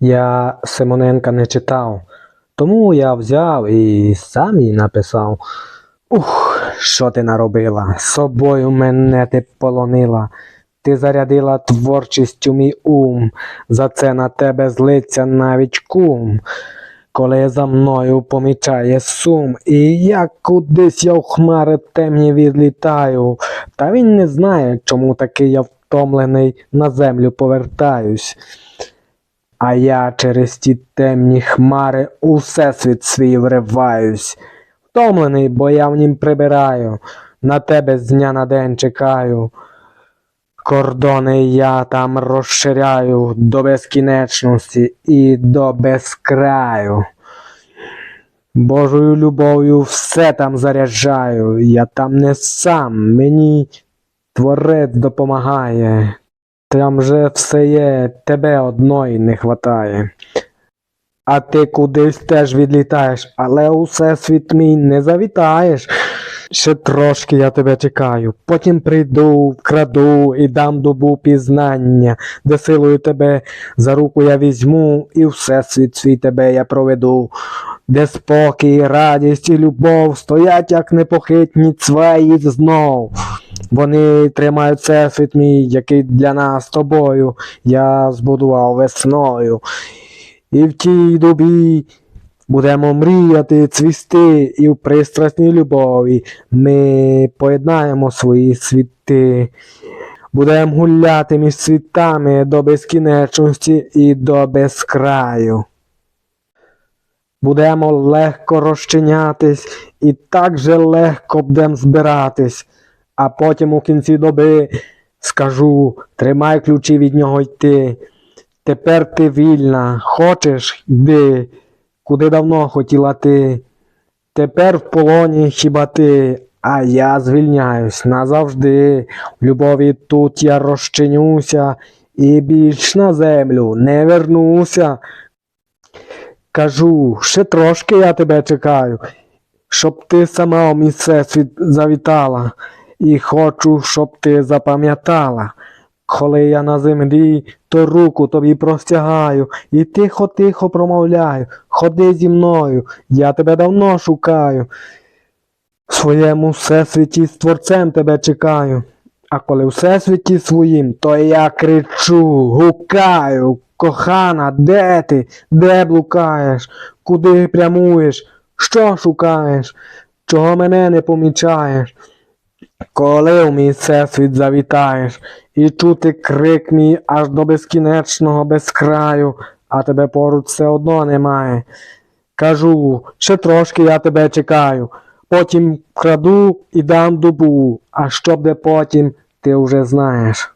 Я Симоненка не читав, тому я взяв і сам їй написав. Ух, що ти наробила? Собою мене ти полонила. Ти зарядила творчістю мій ум, за це на тебе злиться навіть кум. Коли за мною помічає сум, і я кудись я в хмари темні відлітаю, та він не знає, чому такий я втомлений на землю повертаюсь. А я через ті темні хмари у всесвіт свій вриваюсь. Втомлений, бо я в нім прибираю, на тебе з дня на день чекаю. Кордони я там розширяю до безкінечності і до безкраю. Божою любов'ю все там заряджаю, я там не сам, мені творець допомагає. Там же все є, тебе одної не хватає. А ти кудись теж відлітаєш, але у всесвіт мій не завітаєш. Ще трошки я тебе чекаю. Потім прийду, вкраду і дам добу пізнання, де силою тебе за руку я візьму, і всесвіт свій тебе я проведу. Де спокій, радість і любов стоять, як непохитні цвеї знов. Вони тримають всесвіт мій, який для нас тобою я збудував весною. І в тій добі будемо мріяти, цвісти, і в пристрасній любові ми поєднаємо свої світи. Будемо гуляти між світами до безкінечності і до безкраю. Будемо легко розчинятись і так же легко будемо збиратись, а потім у кінці доби скажу, тримай ключі від нього йти. Тепер ти вільна, хочеш йди, куди давно хотіла ти. Тепер в полоні хіба ти, а я звільняюсь назавжди. В любові тут я розчинюся і більш на землю не вернуся. Кажу, ще трошки я тебе чекаю, щоб ти сама в мій всесвіт завітала, і хочу, щоб ти запам'ятала. Коли я на землі, то руку тобі простягаю і тихо-тихо промовляю. Ходи зі мною, я тебе давно шукаю. В своєму всесвіті з творцем тебе чекаю. А коли в всесвіті своїм, то я кричу, гукаю, кохана, де ти? Де блукаєш? Куди прямуєш? Що шукаєш? Чого мене не помічаєш? Коли в мій всесвіт завітаєш, і чути крик мій аж до безкінечного безкраю, а тебе поруч все одно немає. Кажу, ще трошки я тебе чекаю, потім краду і дам добу, а що буде потім, ти вже знаєш.